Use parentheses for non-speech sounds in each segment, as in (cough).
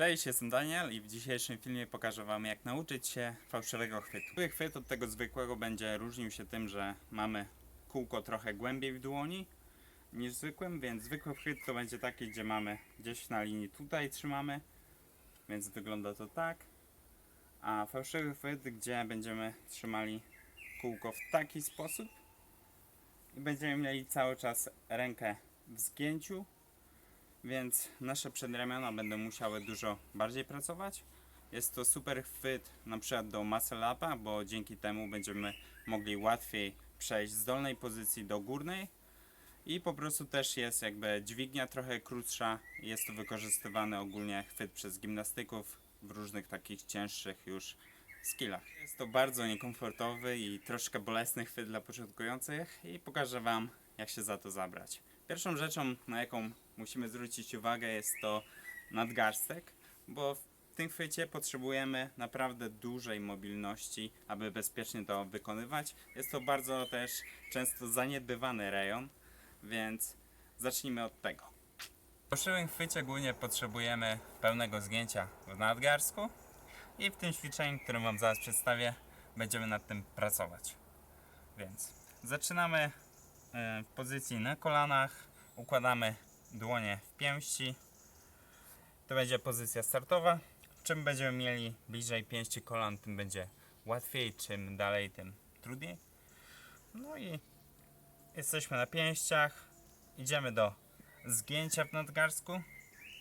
Cześć, jestem Daniel i w dzisiejszym filmie pokażę Wam jak nauczyć się fałszywego chwytu. Chwyt od tego zwykłego będzie różnił się tym, że mamy kółko trochę głębiej w dłoni niż zwykłym, więc zwykły chwyt to będzie taki, gdzie mamy gdzieś na linii tutaj trzymamy, więc wygląda to tak. A fałszywy chwyt, gdzie będziemy trzymali kółko w taki sposób i będziemy mieli cały czas rękę w zgięciu, więc nasze przedramiona będą musiały dużo bardziej pracować. Jest to super chwyt na przykład do muscle upa, bo dzięki temu będziemy mogli łatwiej przejść z dolnej pozycji do górnej i po prostu też jest jakby dźwignia trochę krótsza. Jest to wykorzystywany ogólnie chwyt przez gimnastyków w różnych takich cięższych już skillach. Jest to bardzo niekomfortowy i troszkę bolesny chwyt dla początkujących i pokażę Wam jak się za to zabrać. Pierwszą rzeczą na jaką musimy zwrócić uwagę jest to nadgarstek, bo w tym chwycie potrzebujemy naprawdę dużej mobilności, aby bezpiecznie to wykonywać. Jest to bardzo też często zaniedbywany rejon, więc zacznijmy od tego. W fałszywym chwycie głównie potrzebujemy pełnego zgięcia w nadgarstku i w tym ćwiczeniu, które Wam zaraz przedstawię, będziemy nad tym pracować. Więc zaczynamy w pozycji na kolanach, układamy dłonie w pięści. To będzie pozycja startowa. Czym będziemy mieli bliżej pięści kolan, tym będzie łatwiej, czym dalej, tym trudniej. No i jesteśmy na pięściach, idziemy do zgięcia w nadgarstku.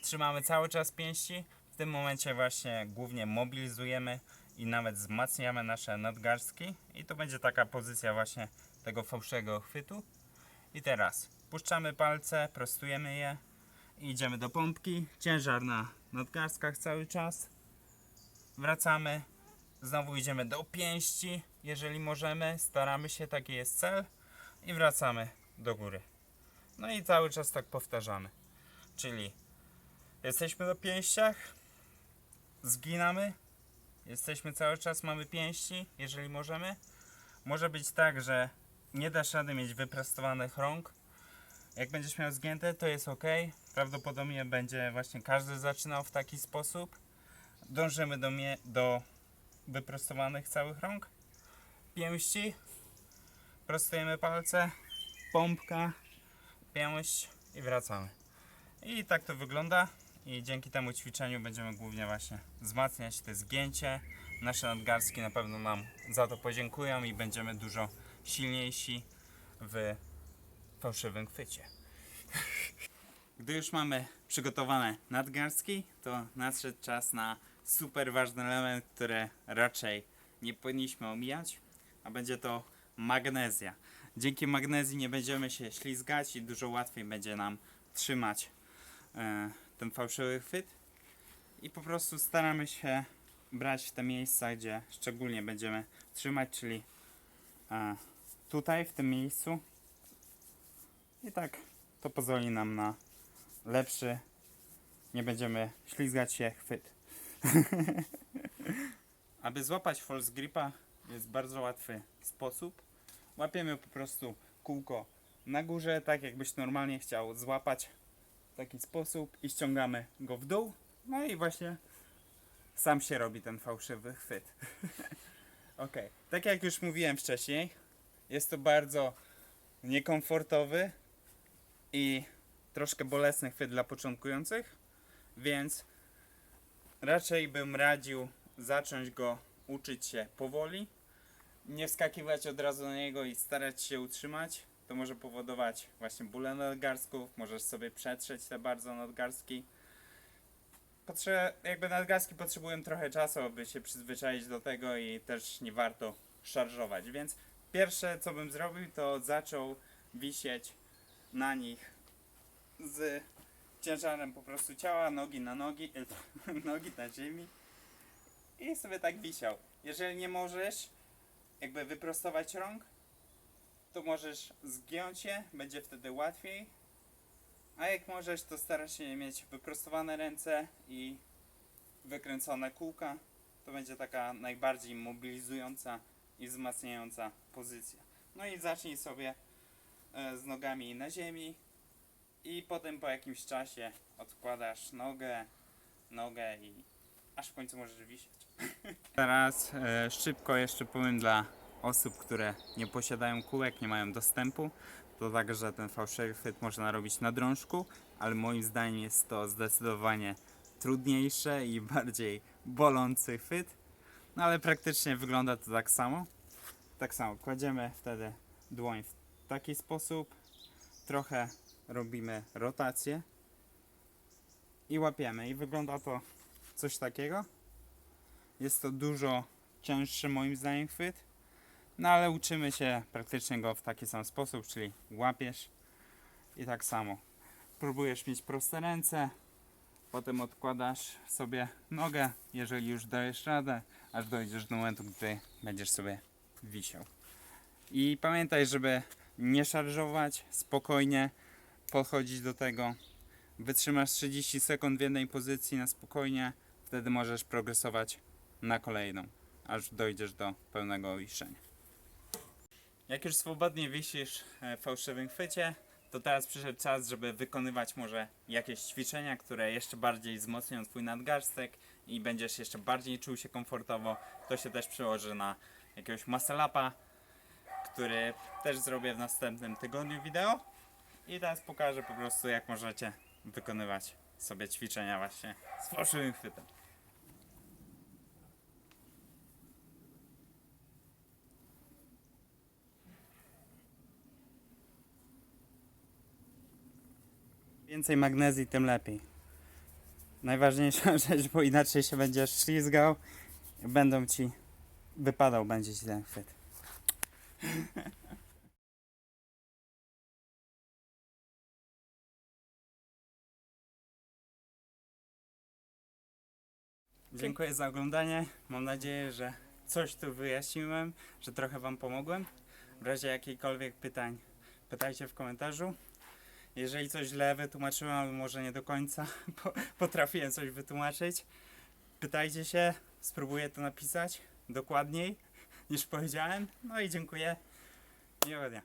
Trzymamy cały czas pięści. W tym momencie właśnie głównie mobilizujemy i nawet wzmacniamy nasze nadgarstki. I to będzie taka pozycja właśnie tego fałszywego chwytu. I teraz puszczamy palce, prostujemy je i idziemy do pompki. Ciężar na nadgarstkach cały czas. Wracamy. Znowu idziemy do pięści, jeżeli możemy. Staramy się, taki jest cel. I wracamy do góry. No i cały czas tak powtarzamy. Czyli jesteśmy do pięściach, zginamy, jesteśmy cały czas, mamy pięści, jeżeli możemy. Może być tak, że nie dasz rady mieć wyprostowanych rąk. Jak będziesz miał zgięte, to jest ok. Prawdopodobnie będzie właśnie każdy zaczynał w taki sposób. Dążymy do, do wyprostowanych całych rąk. Pięści. Prostujemy palce. Pompka. Pięść i wracamy. I tak to wygląda. I dzięki temu ćwiczeniu będziemy głównie właśnie wzmacniać te zgięcie. Nasze nadgarstki na pewno nam za to podziękują i będziemy dużo silniejsi w fałszywym chwycie. (laughs) Gdy już mamy przygotowane nadgarstki, to nadszedł czas na super ważny element, który raczej nie powinniśmy omijać, a będzie to magnezja. Dzięki magnezji nie będziemy się ślizgać i dużo łatwiej będzie nam trzymać e, ten fałszywy chwyt. I po prostu staramy się brać te miejsca, gdzie szczególnie będziemy trzymać, czyli e, tutaj, w tym miejscu. I tak to pozwoli nam na lepszy, nie będziemy ślizgać się chwyt. (laughs) Aby złapać false gripa jest bardzo łatwy sposób. Łapiemy po prostu kółko na górze, tak jakbyś normalnie chciał złapać taki sposób i ściągamy go w dół. No i właśnie sam się robi ten fałszywy chwyt. (laughs) ok, tak jak już mówiłem wcześniej, jest to bardzo niekomfortowy i troszkę bolesny chwyt dla początkujących, więc raczej bym radził zacząć go uczyć się powoli, nie wskakiwać od razu na niego i starać się utrzymać. To może powodować właśnie bóle nadgarstków, możesz sobie przetrzeć te bardzo nadgarstki. Potrze- jakby nadgarstki potrzebują trochę czasu, aby się przyzwyczaić do tego i też nie warto szarżować, więc pierwsze co bym zrobił to zaczął wisieć na nich z ciężarem po prostu ciała, nogi na nogi, (laughs) nogi na ziemi i sobie tak wisiał. Jeżeli nie możesz jakby wyprostować rąk, to możesz zgiąć je, będzie wtedy łatwiej. A jak możesz, to starasz się mieć wyprostowane ręce i wykręcone kółka. To będzie taka najbardziej mobilizująca i wzmacniająca pozycja. No i zacznij sobie e, z nogami na ziemi i potem po jakimś czasie odkładasz nogę, nogę i aż w końcu możesz wisieć. (laughs) Teraz e, szybko jeszcze powiem dla osób, które nie posiadają kółek, nie mają dostępu, to także ten fałszywy chwyt można robić na drążku, ale moim zdaniem jest to zdecydowanie trudniejsze i (laughs) bardziej bolący chwyt, no ale praktycznie wygląda to tak samo. Tak samo, kładziemy wtedy dłoń w taki sposób, trochę robimy rotację i łapiemy i wygląda to coś takiego. Jest to dużo cięższy moim zdaniem chwyt, no ale uczymy się praktycznie go w taki sam sposób, czyli łapiesz i tak samo. Próbujesz mieć proste ręce, potem odkładasz sobie nogę, jeżeli już dajesz radę, aż dojdziesz do momentu, gdy będziesz sobie wisiał. I pamiętaj, żeby nie szarżować, spokojnie podchodzić do tego. Wytrzymasz 30 sekund w jednej pozycji na spokojnie, wtedy możesz progresować na kolejną, aż dojdziesz do pełnego wiszenia. Jak już swobodnie wisisz e, w fałszywym chwycie, to teraz przyszedł czas, żeby wykonywać może jakieś ćwiczenia, które jeszcze bardziej wzmocnią Twój nadgarstek i będziesz jeszcze bardziej czuł się komfortowo. To się też przełoży na jakiegoś muscle upa, który też zrobię w następnym tygodniu wideo. I teraz pokażę po prostu jak możecie wykonywać sobie ćwiczenia właśnie z fałszywym chwytem. Więcej magnezji, tym lepiej. Najważniejsza (laughs) rzecz, bo inaczej się będziesz ślizgał będą ci wypadał będzie ci ten chwyt. (laughs) Dziękuję za oglądanie. Mam nadzieję, że coś tu wyjaśniłem, że trochę Wam pomogłem. W razie jakichkolwiek pytań, pytajcie w komentarzu. Jeżeli coś źle wytłumaczyłem, może nie do końca (laughs) po- potrafiłem coś wytłumaczyć, pytajcie się, spróbuję to napisać dokładniej niż powiedziałem. No i dziękuję. Miłego dnia.